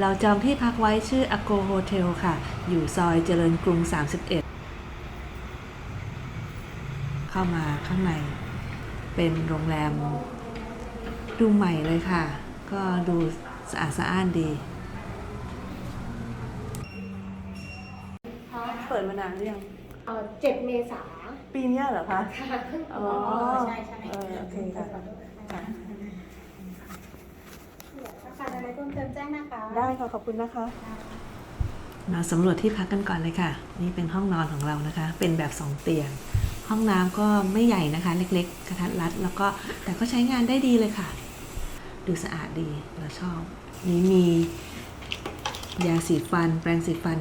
เราจองที่พักไว้ชื่อ Ago Hotel ค่ะ อยู่ซอยเจริญกรุง 31 เข้ามาข้างใน เป็นโรงแรม ดูใหม่เลยค่ะ ก็ดูสะอาดสะอ้านดี เปิดมานานหรือยังเออเจ็ดเมษาปีนี้เหรอคะ ค่ะเพิ่งอ๋อ ใช่ใช่เออโอเคค่ะ ค่ะ ถ้าขาดอะไรเพิ่ มเติมแจ้งนะคะ ได้ค่ะ ขอบคุณนะคะ มาสำรวจที่พักกันก่อนเลยค่ะ นี่เป็นห้องนอนของเรานะคะ เป็นแบบสองเตียง ห้องน้ำก็ไม่ใหญ่นะคะ เล็กๆ กระทัดรัด แล้วก็แต่ก็ใช้งานได้ดีเลยค่ะ ดูสะอาดดี เราชอบ นี้มียาสีฟัน แปรงสีฟัน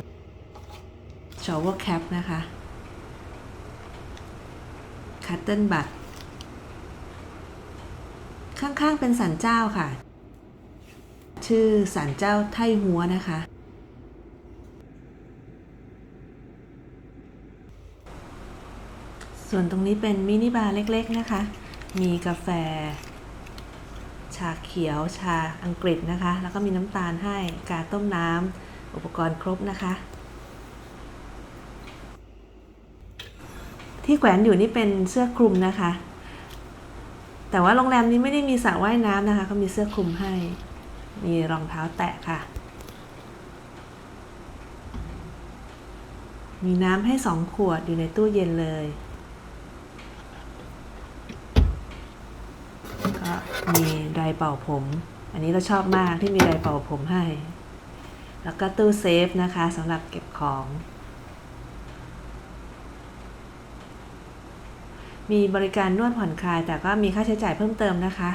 ชาวเวอร์แคปนะคะคัตเติลบัตข้างๆเป็นสันเจ้าค่ะ ชื่อศาลเจ้าไทหัวนะคะ ส่วนตรงนี้เป็นมินิบาร์เล็กๆนะคะ มีกาแฟ ชาเขียว ชาอังกฤษนะคะ แล้วก็มีน้ำตาลให้ กาต้มน้ำ อุปกรณ์ครบนะคะที่แขวนอยู่นี่เป็นเสื้อคลุมนะคะ แต่ว่าโรงแรมนี้ไม่ได้มีสระว่ายน้ำนะคะเขามีเสื้อคลุมให้ มีรองเท้าแตะค่ะ มีน้ำให้สองขวดอยู่ในตู้เย็นเลย ก็มีไดร์เป่าผม อันนี้เราชอบมากที่มีไดร์เป่าผมให้ แล้วก็ตู้เซฟนะคะสำหรับเก็บของ มีบริการนวดผ่อนคลายแต่ก็มีค่าใช้จ่ายเพิ่มเติมนะคะ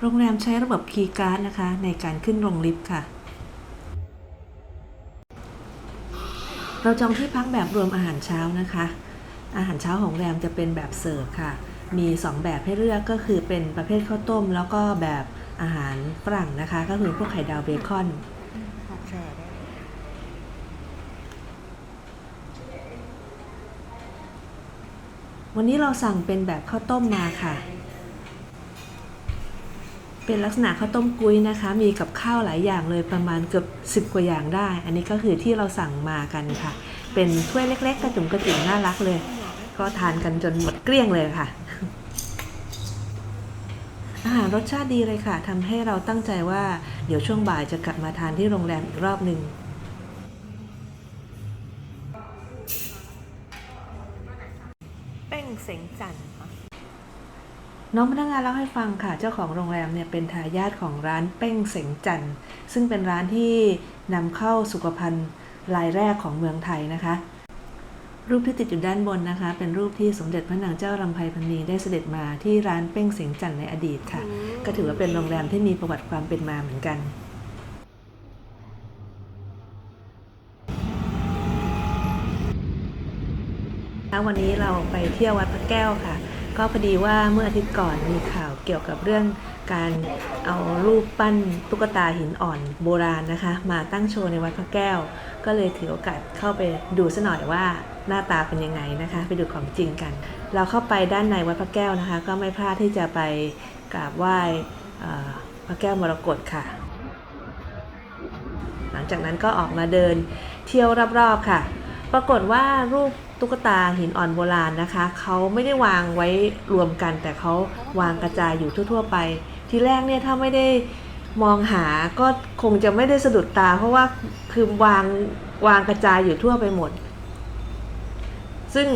โรงแรมใช้ระบบคีย์การ์ดนะคะ ในการขึ้นลงลิฟต์ค่ะ เราจองที่พักแบบรวมอาหารเช้านะคะ อาหารเช้าของโรงแรมจะเป็นแบบเสิร์ฟค่ะ มี 2 แบบให้เลือกก็คือเป็นประเภทข้าวต้ม แล้วก็แบบอาหารฝรั่งนะคะ ก็คือพวกไข่ดาวเบคอนวันนี้เราสั่งเป็นแบบข้าวต้มมาค่ะ เป็นลักษณะข้าวต้มกุ้ยนะคะ มีกับข้าวหลายอย่างเลยประมาณเกือบสิบกว่าอย่างได้ อันนี้ก็คือที่เราสั่งมากันค่ะ เป็นถ้วยเล็ก ๆ กระจุ๋มกระจิ๋มน่ารักเลย ก็ทานกันจนหมดเกลี้ยงเลยค่ะ อาหารรสชาติดีเลยค่ะทำให้เราตั้งใจว่าเดี๋ยวช่วงบ่ายจะกลับมาทานที่โรงแรมอีกรอบหนึ่งเป้งเสงจันทร์ น้องพนักงานเล่าให้ฟังค่ะ เจ้าของโรงแรมเนี่ยเป็นทายาทของร้านเป้งเสงจันทร์ซึ่งเป็นร้านที่นำเข้าสุขภัณฑ์รายแรกของเมืองไทยนะคะ รูปที่ติดอยู่ด้านบนนะคะ เป็นรูปที่สมเด็จพระนางเจ้ารำไพพรรณีได้เสด็จมาที่ร้านเป้งเสงจันทร์ในอดีตค่ะ ก็ถือว่าเป็นโรงแรมที่มีประวัติความเป็นมาเหมือนกันแล้ววันนี้เราไปเที่ยววัดพระแก้วค่ะ ก็พอดีว่าเมื่ออาทิตย์ก่อนมีข่าวเกี่ยวกับเรื่องการเอารูปปั้นตุ๊กตาหินอ่อนโบราณนะคะ มาตั้งโชว์ในวัดพระแก้ว ก็เลยถือโอกาสเข้าไปดูซะหน่อยว่าหน้าตาเป็นยังไงนะคะ ไปดูของจริงกัน เราเข้าไปด้านในวัดพระแก้วนะคะ ก็ไม่พลาดที่จะไปกราบไหว้พระแก้วมรกตค่ะ หลังจากนั้นก็ออกมาเดินเที่ยวรอบๆค่ะ ปรากฏว่ารูปตุ๊กตาหินอ่อนโบราณนะคะ เขาไม่ได้วางไว้รวมกัน แต่เขาวางกระจายอยู่ทั่ว ๆ ไป ทีแรกเนี่ยถ้าไม่ได้มองหาก็คงจะไม่ได้สะดุดตา เพราะว่าคือวางวางกระจายอยู่ทั่วไปหมด ซึ่ง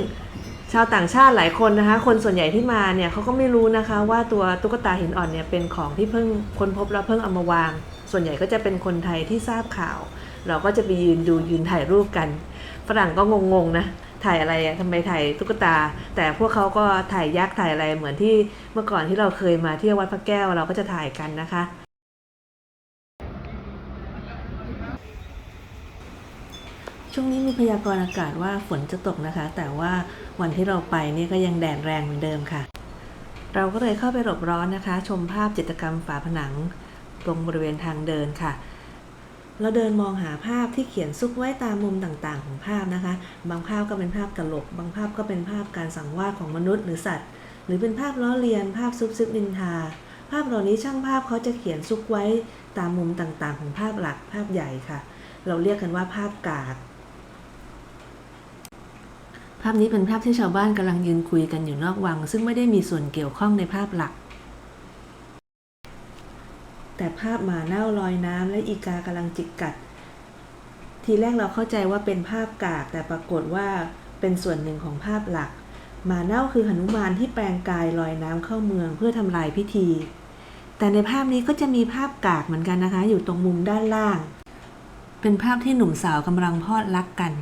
ชาวต่างชาติหลายคนนะคะ คนส่วนใหญ่ที่มาเนี่ยเขาก็ไม่รู้นะคะ ว่าตัวตุ๊กตาหินอ่อนเนี่ยเป็นของที่เพิ่งค้นพบแล้วเพิ่งเอามาวาง ส่วนใหญ่ก็จะเป็นคนไทยที่ทราบข่าว เราก็จะไปยืนดูยืนถ่ายรูปกัน ฝรั่งก็งงๆนะถ่ายอะไรอะทำไมถ่ายตุ๊กตา แต่พวกเขาก็ถ่ายยักษ์ถ่ายอะไรเหมือนที่เมื่อก่อนที่เราเคยมาที่ววัดพระแก้วเราก็จะถ่ายกันนะคะช่วงนี้มีพยากรณ์อากาศว่าฝนจะตกนะคะ แต่ว่าวันที่เราไปเนี่ยก็ยังแดดแรงเหมือนเดิมค่ะ เราก็เลยเข้าไปหลบร้อนนะคะ ชมภาพจิตรกรรมฝาผนัง ตรงบริเวณทางเดินค่ะ เราเดินมองหาภาพที่เขียนซุกไว้ตามมุมต่างๆ ของภาพนะคะ บางภาพก็เป็นภาพตลก บางภาพก็เป็นภาพการสังวาสของมนุษย์หรือสัตว์ หรือเป็นภาพล้อเลียน ภาพซุบซิบนินทา ภาพเหล่านี้ช่างภาพเขาจะเขียนซุกไว้ตามมุมต่างๆ ของภาพหลักภาพใหญ่ค่ะ เราเรียกกันว่าภาพกาก ภาพนี้เป็นภาพที่ชาวบ้านกำลังยืนคุยกันอยู่นอกวัง ซึ่งไม่ได้มีส่วนเกี่ยวข้องในภาพหลัก แต่ภาพหมาเน่าลอยน้ำและอีกากำลังจิกกัด ทีแรกเราเข้าใจว่าเป็นภาพกาก แต่ปรากฏว่าเป็นส่วนหนึ่งของภาพหลัก หมาเน่าคือหนุมานที่แปลงกายลอยน้ำเข้าเมืองเพื่อทำลายพิธี แต่ในภาพนี้ก็จะมีภาพกากเหมือนกันนะคะ อยู่ตรงมุมด้านล่าง เป็นภาพที่หนุ่มสาวกำลังพอดรักกัน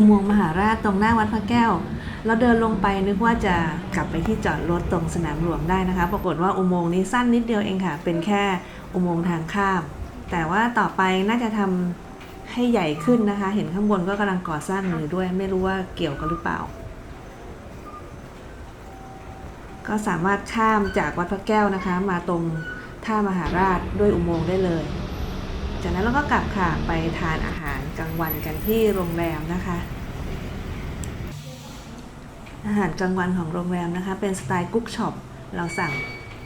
อุโมงมหาราชตรงหน้าวัดพระแก้ว เราเดินลงไปนึกว่าจะกลับไปที่จอดรถตรงสนามหลวงได้นะคะ ปรากฏว่าอุโมงค์นี้สั้นนิดเดียวเองค่ะ เป็นแค่อุโมงค์ทางข้าม แต่ว่าต่อไปน่าจะทำให้ใหญ่ขึ้นนะคะ เห็นข้างบนก็กำลังก่อสร้างอยู่ด้วย ไม่รู้ว่าเกี่ยวกันหรือเปล่า ก็สามารถข้ามจากวัดพระแก้วนะคะ มาตรงท่ามหาราชด้วยอุโมงค์ได้เลย จากนั้นเราก็กลับค่ะไปทานอาหารกลางวันกันที่โรงแรมนะคะ อาหารกลางวันของโรงแรมนะคะ เป็นสไตล์กุ๊กช็อปเราสั่ง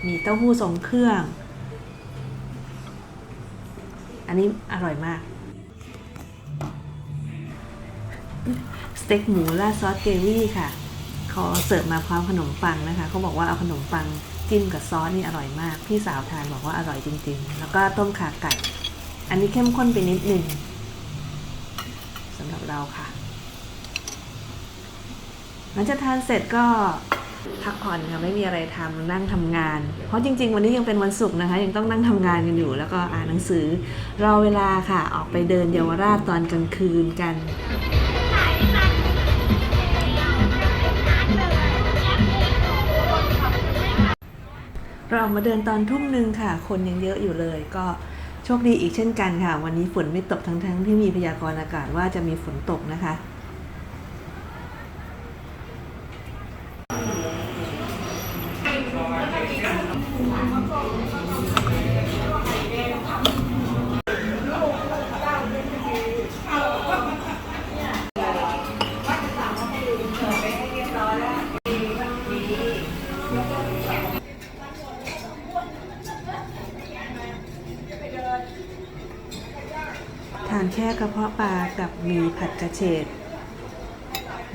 มีเต้าหู้ทรงเครื่อง อันนี้อร่อยมาก สเต็กหมูราดซอสเกวี่ค่ะเขาเสิร์ฟมาพร้อมขนมปังนะคะ เขาบอกว่าเอาขนมปังจิ้มกับซอสนี่อร่อยมาก พี่สาวทานบอกว่าอร่อยจริง ๆ แล้วก็ต้มขาไก่ อันนี้เข้มข้นไปนิดหนึ่งสำหรับเราค่ะ หลังจากทานเสร็จก็พักผ่อนค่ะไม่มีอะไรทำนั่งทำงาน เพราะจริง ๆ วันนี้ยังเป็นวันศุกร์นะคะ ยังต้องนั่งทำงานกันอยู่ แล้วก็อ่านหนังสือรอเวลาค่ะออกไปเดินเยาวราชตอนกลางคืนกันเราออกมาเดินตอนทุ่มหนึ่งค่ะ คนยังเยอะอยู่เลยก็ โชคดีอีกเช่นกันค่ะ วันนี้ฝนไม่ตกทั้งๆที่มีพยากรณ์อากาศว่าจะมีฝนตกนะคะ ค่กระเพาะปลากับมีผัดกระเฉด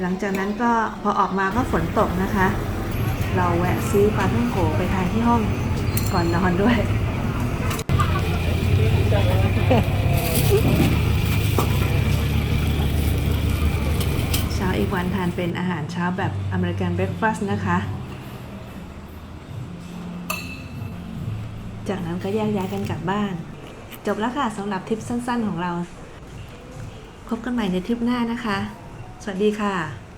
หลังจากนั้นก็พอออกมาก็ฝนตกนะคะ เราแวะซื้อปลาท่องโกไปทานที่ห้องก่อนนอนด้วยเช้าอีกวันทานเป็นอาหารเช้าแบบอเมริกันเบรคฟาสต์นะคะ จากนั้นก็แยกย้ายกันกลับบ้าน จบแล้วค่ะสำหรับทริปสั้นๆของเรา พบกันใหม่ในทริปหน้านะคะ สวัสดีค่ะ